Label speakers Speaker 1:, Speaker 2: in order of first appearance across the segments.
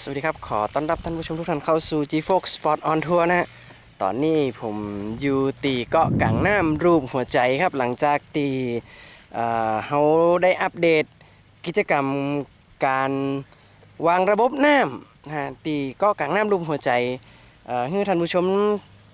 Speaker 1: สวัสดีครับ ขอต้อนรับท่านผู้ชมทุกท่านเข้าสู่ G Fox Sport on Tour นะฮะตอนนี้ผมอยู่ตีเกาะกลางน้ำรูปหัวใจครับ หลังจากตีเอ่อเขาได้อัปเดตกิจกรรมการวางระบบน้ำนะฮะตีเกาะกลางน้ำรูปหัวใจเอ่อให้ท่านผู้ชม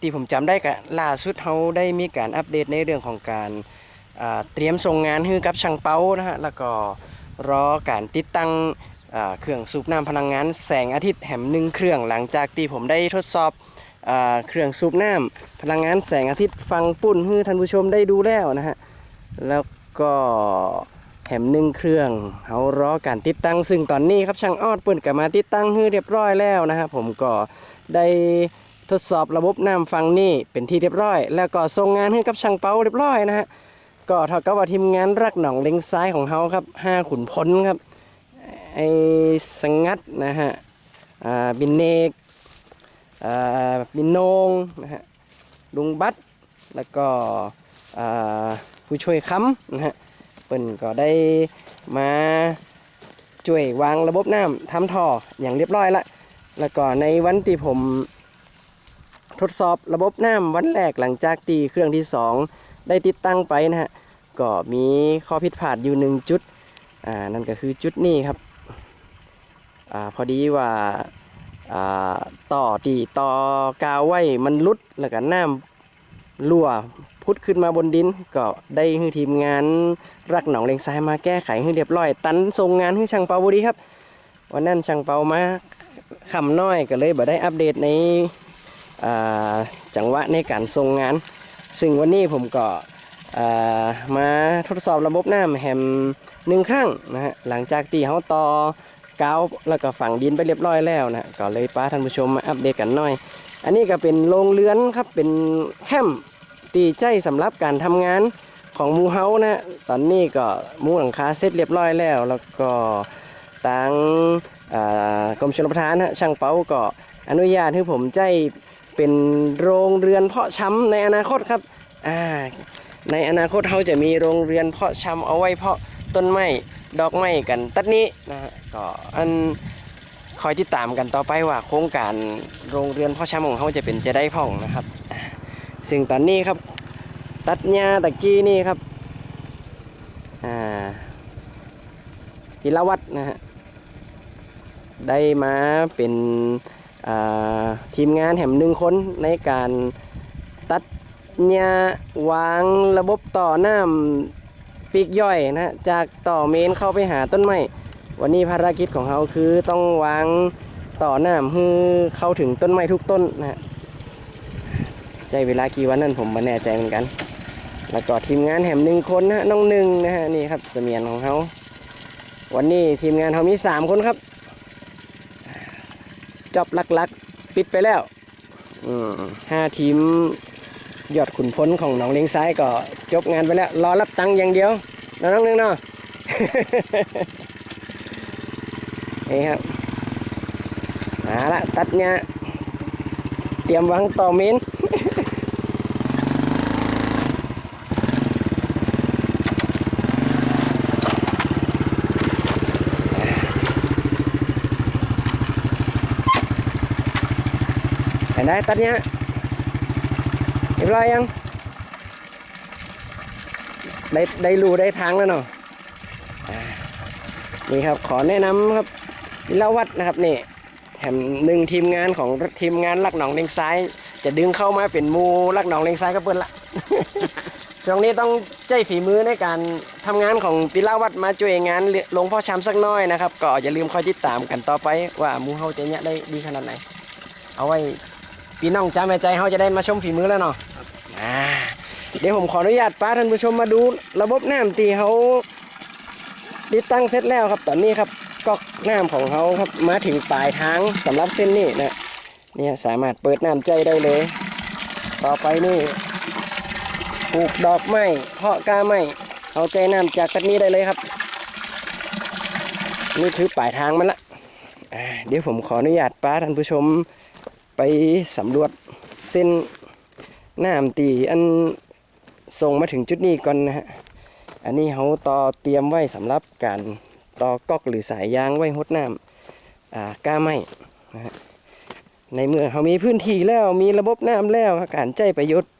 Speaker 1: ตีผมจำได้กับล่าสุดเขาได้มีการอัปเดตในเรื่องของการอ่าเตรียมส่งงานให้กับช่างเป้านะฮะแล้วก็รอการติดตั้ง เครื่องสูบน้ำพลังงานแสงอาทิตย์แหมหนึ่งเครื่องหลังจากที่ผมได้ทดสอบเครื่องสูบน้ำพลังงานแสงอาทิตย์ฟังปุ่นให้ท่านผู้ชมได้ดูแล้วนะฮะแล้วก็แหมหนึ่งเครื่องเขารอการติดตั้งซึ่งตอนนี้ครับช่างออดเปิ่นก็มาติดตั้งให้เรียบร้อยแล้วนะฮะผมก็ได้ทดสอบระบบน้ำฟังนี่เป็นที่เรียบร้อย แล้วก็ส่งงานให้กับช่างเปาเรียบร้อยนะฮะก็เท่ากับว่าทีมงานรักหนองเล็งซ้ายของเขาครับห้าขุนพลครับ ไอ้สังงัดนะฮะบินเนกบินโนงนะฮะลุงบัตแล้วก็ผู้ช่วยค้ำนะฮะเปิ่นก็ได้มาช่วยวางระบบน้ำทำท่ออย่างเรียบร้อยละแล้วก็ในวันที่ผมทดสอบระบบน้ำวันแรกหลังจากตีเครื่องที่สองได้ติดตั้งไปนะฮะก็มีข้อผิดพลาดอยู่หนึ่งจุดอ่านั่นก็คือจุดนี้ครับ อาพอดีว่าอ่าต่อที่ต่อกาวไว้มันลุดแล้วก็น้ำรั่วพุดขึ้นมาบนดินก็ได้ให้ทีมงานรักหนองเลงซ้ายมาแก้ไขให้เรียบร้อย ตันส่งงานให้ช่างเปาบุรีครับวันนั้นช่างเปามาคำน้อยก็เลยบ่ได้อัปเดตในจังหวะในการส่งงาน ซึ่งวันนี้ผมก็มาทดสอบระบบน้ำแฮมหนึ่งครั้งนะฮะหลังจากที่เขาต่อ กาวแล้วก็ฝังดินไปเรียบร้อยแล้วนะก็เลยป้าท่านผู้ชมมาอัปเดตกันหน่อย อันนี้ก็เป็นโรงเรือนครับเป็นแคมป์ตีใจสำหรับการทำงานของมูเฮานะตอนนี้ก็มุงหลังคาเสร็จเรียบร้อยแล้ว แล้วก็ทางกรมชลประทานนะช่างเป้าก็อนุญาตให้ผมใจเป็นโรงเรือนเพาะชำในอนาคตครับในอนาคตเขาจะมีโรงเรือนเพาะชำเอาไว้เพาะต้นไม้ ดอกไม้กันตัดนี้นะฮะก็อันคอยติดตามกันต่อไปว่าโครงการโรงเรือนพ่อช้ำของเขาจะเป็นจะได้พ่องนะครับ ซึ่งตอนนี้ครับ ตัดหญ้าตะกี้นี่ครับอ่าพิรวัตรนะฮะได้มาเป็นอ่าทีมงานแห่มหนึ่งคนในการตัดหญ้าวางระบบต่อน้ำ ปีกย่อยนะฮะจากต่อเมนเข้าไปหาต้นไม้วันนี้ภารกิจของเขาคือต้องวางต่อหน้ามให้เข้าถึงต้นไม้ทุกต้นนะฮะใจเวลากี่วันนั่นผมไม่แน่ใจเหมือนกัน แล้วก็ทีมงานแหมหนึ่งคนนะฮะน้องหนึ่งนะฮะนี่ครับเสมียนของเขาวันนี้ทีมงานเขามีสามคนครับจอบลักๆ ปิดไปแล้วห้าทีม ยอดขุนพลของหนองเล้งซ้ายก็จบงานไปแล้ว รอรับตังค์อย่างเดียวน้องนึงเนาะนี่ครับมาละตัดเนี่ยเตรียมวางต่อเมนเห็นได้ตัดเนี่ย เรียบร้อยยัง ได้ได้รูได้ทางแล้วเนาะนี่ครับขอแนะนำครับวิลาวัดนะครับนี่แถมหนึ่งทีมงานของทีมงานลักหนองเลงซ้าย จะดึงเข้ามาเป็นมูลักหนองเลงซ้ายก็เปิ้นละช่วงนี้ต้องใจฝีมือในการทำงานของปิลาวัดมาช่วยงานหลวงพ่อชำสักน้อยนะครับ ก็อย่าลืมคอยติดตามกันต่อไปว่ามูเฮาจะเนี่ยได้ดีขนาดไหน เอาไว้พี่น้องจ้าแม่ใจเขาจะได้มาชมฝีมือแล้วเนาะ อ่าเดี๋ยวผมขออนุญาตป้าท่านผู้ชมมาดู ระบบน้ำที่เขาติดตั้งเสร็จแล้วครับ ตอนนี้ครับก๊อกน้ำของเขาครับมาถึงปลายทางสำหรับเส้นนี้นะเนี่ยสามารถเปิดน้ำใจได้เลย ต่อไปนี่ปลูกดอกไม้เพาะกล้าไม้เอาใจน้ำจากตัดนี้ได้เลยครับ นี่คือปลายทางมันละเดี๋ยวผมขออนุญาตป้าท่านผู้ชมไปสำรวจเส้น น้ำตีอันส่งมาถึงจุดนี้ก่อนนะฮะ อันนี้เขาต่อเตรียมไว้สำหรับการต่อก๊อกหรือสายยางไว้หดน้อ่าก้าไม้นะฮะในเมื่อเขามีพื้นที่แล้วมีระบบน้ำแล้วการใจประโยชน์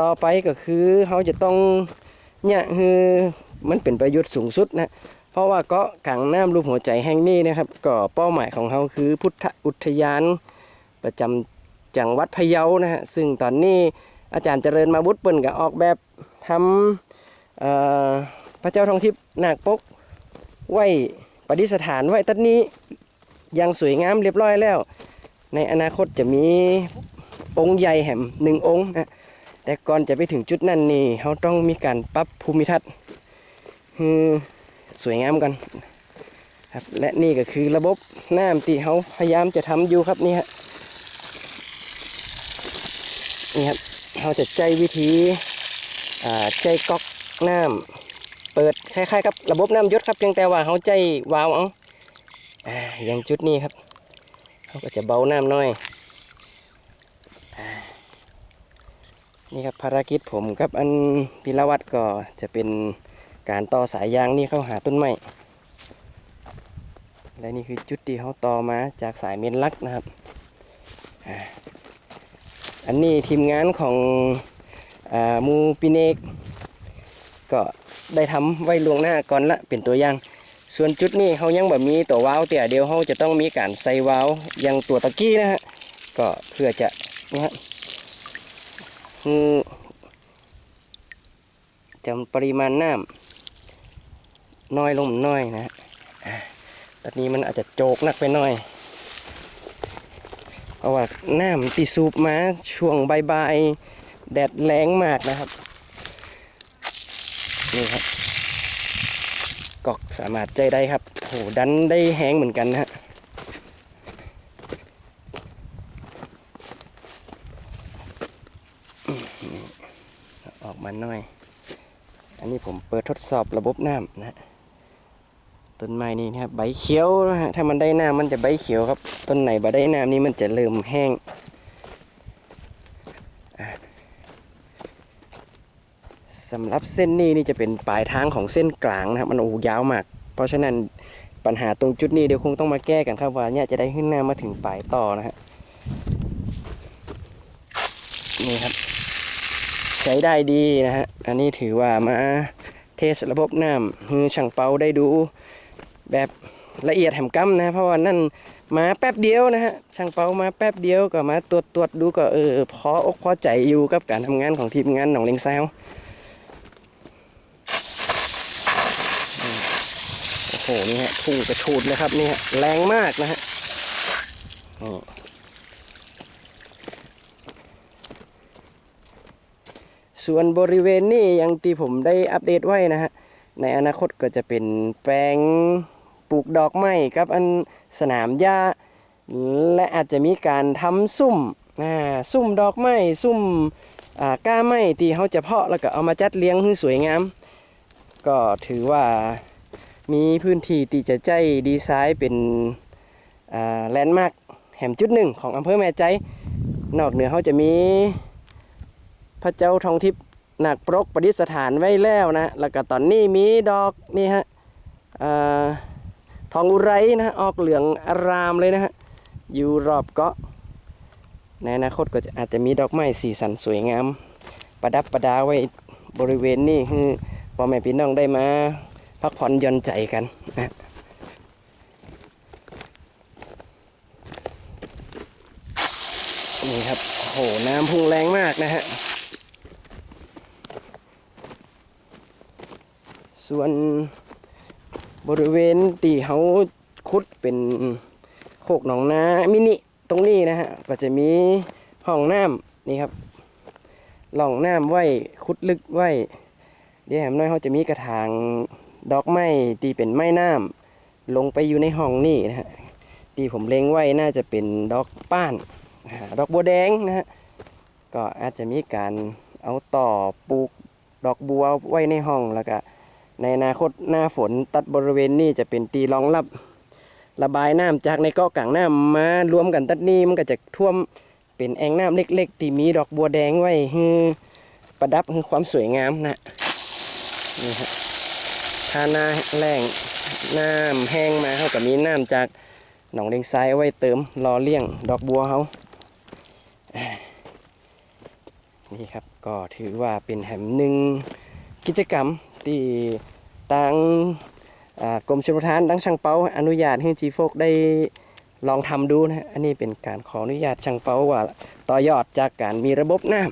Speaker 1: ต่อไปก็คือเขาจะต้องเนี่ยคือมันเป็นประโยชน์สูงสุดนะเพราะว่าเกาะกลางน้ำรูปหัวใจแห่งนี้นะครับก็เป้าหมายของเขาคือพุทธอุทยานประจำจังหวัดพะเยานะฮะซึ่งตอนนี้ อาจารย์เจริญมาบุตรเปิ้นก็ออกแบบทำพระเจ้าทองทิพย์นาคปกไว้ประดิษฐานไว้ตัดนี้ยังสวยงามเรียบร้อยแล้ว ในอนาคตจะมีองค์ใหญ่แห่มหนึ่งองค์นะแต่ก่อนจะไปถึงจุดนั้นนี่เขาต้องมีการปรับภูมิทัศน์สวยงามกันครับและนี่ก็คือระบบน้ำที่เขาพยายามจะทำอยู่ครับนี่ฮะนี่ครับ เขาจะใจวิธีอ่าใจก๊อกน้ำเปิดคล้ายๆกับระบบน้ำยศครับเพียงแต่ว่าเขาใจวาวเอาอ่าอย่างจุดนี้ครับเขาก็จะเบาน้ำน้อยนี่ครับภารกิจผมกับอันพิรวัตรก็จะเป็นการต่อสายยางนี่เข้าหาต้นไม้และนี่คือจุดที่เขาต่อมาจากสายเมนลักนะครับ อันนี้ทีมงานของอมูปิเนกก็ได้ทำไว้ล่วงหน้าก่อนละเป็นตัวอย่าง ส่วนจุดนี้เขายังแบบมีตัวว้าวแต่เดียวเขาจะต้องมีการใส่ว้าวยังตัวตะกี้นะฮะก็เพื่อจะนะฮะคือจำปริมาณน้ำน้อยลงน้อยนะฮะตอนนี้มันอาจจะโจกนักไปหน่อย เพราะว่าน้ำตีสูบมาช่วงใบ่ายแดดแรงมากนะครับ นี่ครับกอกสามารถใจได้ครับโหดันได้แห้งเหมือนกันนะฮะออกมาหน่อย อันนี้ผมเปิดทดสอบระบบน้ำนะฮะ ต้นไม้นี่นะครับใบเขียวนะฮะถ้ามันได้น้ำมันจะใบเขียวครับ ต้นไหนบ่ได้น้ำนี่มันจะเริ่มแห้งสำหรับเส้นนี้นี่จะเป็นปลายทางของเส้นกลางนะครับ มันโอ้ยาวมาก เพราะฉะนั้นปัญหาตรงจุดนี้เดี๋ยวคงต้องมาแก้กันครับว่าเนี่ยจะได้ขึ้นหน้ามาถึงปลายต่อนะฮะนี่ครับ ใช้ได้ดีนะฮะอันนี้ถือว่ามาเทสระบบน้ำคือช่างเปาได้ดู แบบละเอียดแหมกั้มนะ เพราะว่านั่นมาแป๊บเดียวนะฮะช่างเปามาแป๊บเดียวก็มาตรวจตรวจดูก็เออพออกพอใจอยู่กับการทำงานของทีมงานหนองเลงแซวโอ้โหนี่ฮะพุ่งกระชูดเลยครับนี่ฮะแรงมากนะฮะส่วนบริเวณนี้ยังที่ผมได้อัปเดตไว้นะฮะในอนาคตก็จะเป็นแปลง ปลูกดอกไม้กับอันสนามหญ้าและอาจจะมีการทำซุ่มซุ่มดอกไม้ซุ่มก้าไม้ที่เขาจะเพาะแล้วก็เอามาจัดเลี้ยงให้สวยงาม ก็ถือว่ามีพื้นที่ที่จะใจดีไซน์เป็นแลนด์มาร์คแห่งจุดหนึ่งของอำเภอแม่ใจ นอกเหนือเขาจะมีพระเจ้าทองทิพย์หนักปรกประดิษฐานไว้แล้วนะ แล้วก็ตอนนี้มีดอกนี่ฮะ ทองอุไรนะฮะออกเหลืองอารามเลยนะฮะอยู่รอบเกาะในอนาคตก็จะอาจจะมีดอกไม้สีสันสวยงาม ประดับประดาไว้บริเวณนี้คือพ่อแม่พี่น้องได้มาพักผ่อนย่อนใจกันนะนี่ครับโอ้โหน้ำพุ่งแรงมากนะฮะส่วน บริเวณตีเขาคุดเป็นโคกหนองนามินิตรงนี้นะฮะก็จะมีห้องน้ำนี่ครับหล่องน้ำไว้คุดลึกไว้เดี๋ยวแหมน้อยเขาจะมีกระถางดอกไม้ที่เป็นไม้น้ำลงไปอยู่ในห้องนี่นะฮะที่ผมเล็งไว้น่าจะเป็นดอกป้านดอกบัวแดงนะฮะก็อาจจะมีการเอาต่อปลูกดอกบัวไว้ในห้องแล้วก็ ในอนาคตหน้าฝนตัดบริเวณนี้จะเป็นตีรองรับ ระบายน้ำจากในเกาะกลางน้ำมารวมกันตัดนี้มันก็จะท่วมเป็นแอ่งน้ำเล็กๆ ที่มีดอกบัวแดงไว้ให้ประดับให้ความสวยงามนะนี่ฮะถ้าหน้าแรงน้ำแห้งมาเขาก็มีน้ำจากหนองเลงซ้ายไว้เติมรอเลี้ยงดอกบัวเขานี่ครับก็ถือว่าเป็นแห่งหนึ่งกิจกรรม ที่ทางกรมชลประทานดังช่างเปาอนุญาตให้จีโฟกได้ลองทำดูนะฮะอันนี้เป็นการขออนุญาตช่างเปาว่าต่อยอดจากการมีระบบน้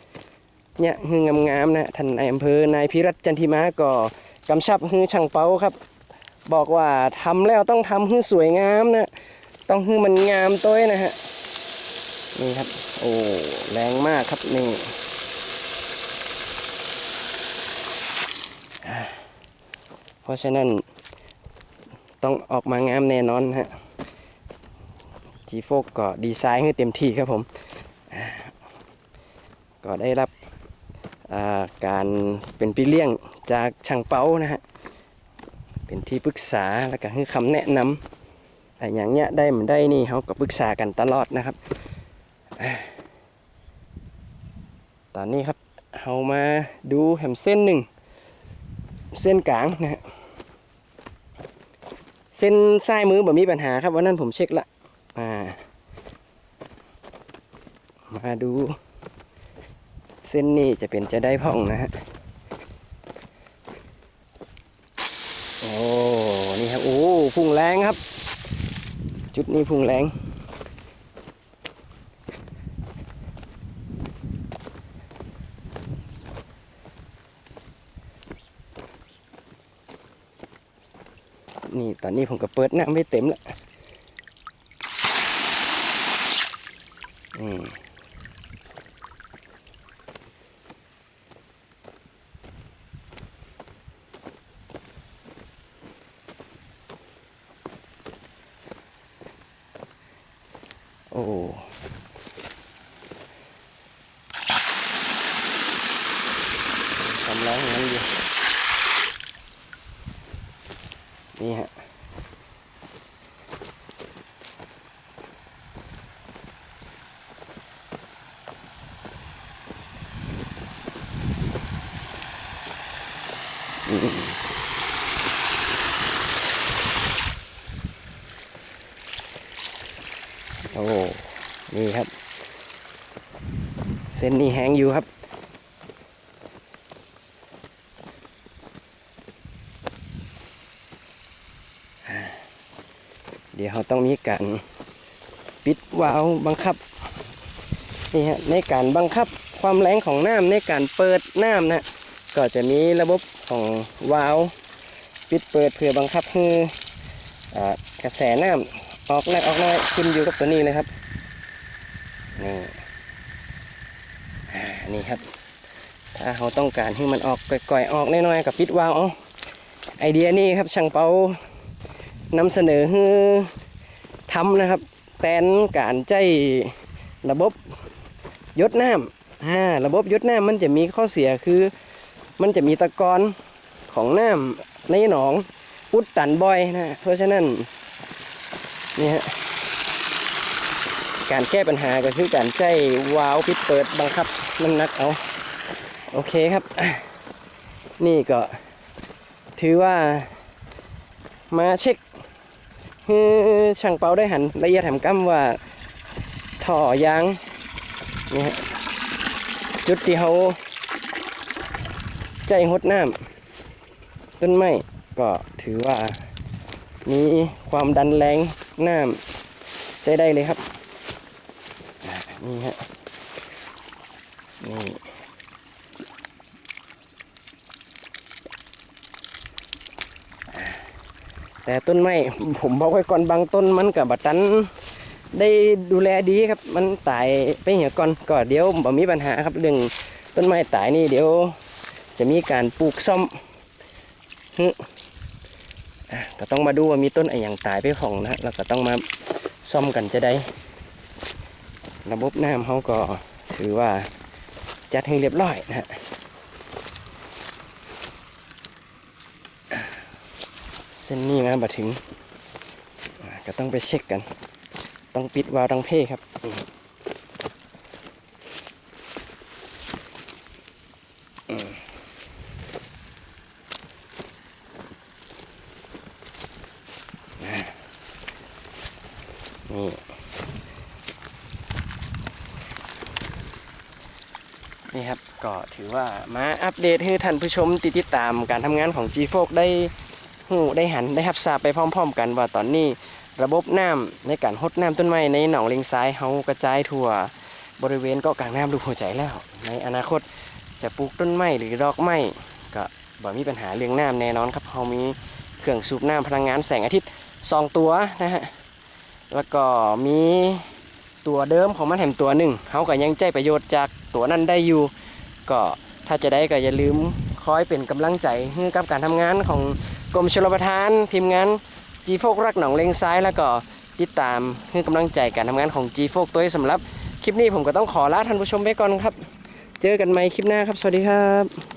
Speaker 1: ำเนี่ยคืองามๆนะท่านนายอำเภอนายพิรัตจันทิมาก็กำชับให้ช่างเปาครับ บอกว่าทำแล้วต้องทำให้สวยงามนะต้องให้มันงามตัวนะฮะนี่ครับโอ้แรงมากครับนี่อ่า เพราะฉะนั้นต้องออกมางามแน่นอนฮะจีโฟกก็ดีไซน์ให้เต็มที่ครับผม ก็ได้รับาการเป็นพี่เลี้ยงจากช่างเป้านะฮะ เป็นที่ปรึกษาแล้วก็ให้คำแนะนำแต่อย่างเนี้ยได้เหมือนได้นี่เขาก็ปรึกษากันตลอดนะครับ ตอนนี้ครับเรามาดูแหมเส้นหนึ่ง เส้นกลางนะฮะเส้นซ้ายมือแบบมีปัญหาครับวันนั้นผมเช็คละอ่ามาดู เส้นนี้จะเป็นจะได้พ่องนะฮะโอ้นี่ครับโอ้พุ่งแรงครับ จุดนี้พุ่งแรง นี่ตอนนี้ผมก็เปิดน้าไม่เต็มแล้วอืมโอ้ ทำแรงงั้นอยู่ นี่ฮะโอ้ นี่ครับ เส้นนี้แห้งอยู่ครับ ดี๋ยวเราต้องมีการปิดวาล์วบังคับนี่ฮะในการบังคับความแรงของน้ำในการเปิดน้ำนะก็จะมีระบบของวาล์วปิดเปิดเพื่อบังคับให้อ่ากระแสน้ำออกน้อยออกน้อยขึ้นอยู่กับตัวนี้เลยครับนี่นี่ครับ ถ้าเราต้องการให้มันออกก่อยๆออกน้อยๆกับปิดวาล์วไอเดียนี้ครับช่างเปา นำเสนอให้ทำนะครับแทนการใจระบบยดน้ำอ่าระบบยดน้ำมันจะมีข้อเสียคือ มันจะมีตะกอนของน้ำในหนองอุดตันบ่อยนะเพราะฉะนั้นนี่ฮะการแก้ปัญหาก็คือการใจวาล์วปิดเปิดบังคับน้ำหนักเอาโอเคครับ นี่ก็ถือว่ามาเช็ค คือช่างเปาได้หันละเอียดแถมกั้มว่าท่อยางนี่ฮะจุดที่เขาใจหดน้ำต้นไม้ก็ถือว่ามีความดันแรงน้ำใจได้เลยครับนี่ฮะนี่ แต่ต้นไม้ผมบอกไว้ก่อนบางต้นมันกับบัตันได้ดูแลดีครับ มันตายไปเหี่ยก่อนก็เดี๋ยวบ่มีปัญหาครับเรื่องต้นไม้ตายนี่เดี๋ยวจะมีการปลูกซ่อมฮึก็ต้องมาดูว่ามีต้นอะไรอย่างตายไปของนะแล้วก็ต้องมาซ่อมกันจะได้ ระบบน้ำเขาก็ถือว่าจัดให้เรียบร้อยนะฮะ เส้นนี้มาบัดถึง ก็ต้องไปเช็คกัน ต้องปิดวาล์วดังเพ่ครับนี่นี่ครับก็ถือว่ามาอัปเดตให้ท่านผู้ชมติดตามการทำงานของ G4 ได้ หูได้หันได้รับทราบไปพร้อม ๆ กันว่าตอนนี้ระบบน้ำในการหดน้ำต้นไม้ในหนองเลงซ้ายเฮากระจายทั่วบริเวณเกาะกลางน้ำลูกหัวใจแล้ว ในอนาคตจะปลูกต้นไม้หรือดอกไม้ก็บ่มีปัญหาเรื่องน้ำแน่นอนครับเฮามีเครื่องสูบน้ำพลังงานแสงอาทิตย์สองตัวนะฮะแล้วก็มีตัวเดิมของมันแหมตัวหนึ่งเฮาก็ยังใจประโยชน์จากตัวนั้นได้อยู่ ก็ถ้าจะได้ก็อย่าลืม คอยเป็นกำลังใจให้กับการทำงานของกรมชลประทานทีมงานจีโฟกรักหนองเลงซ้ายแล้วก็ติดตามให้กำลังใจการทำงานของจีโฟกตัวสำหรับ คลิปนี้ผมก็ต้องขอลาท่านผู้ชมไปก่อนครับ เจอกันใหม่คลิปหน้าครับ สวัสดีครับ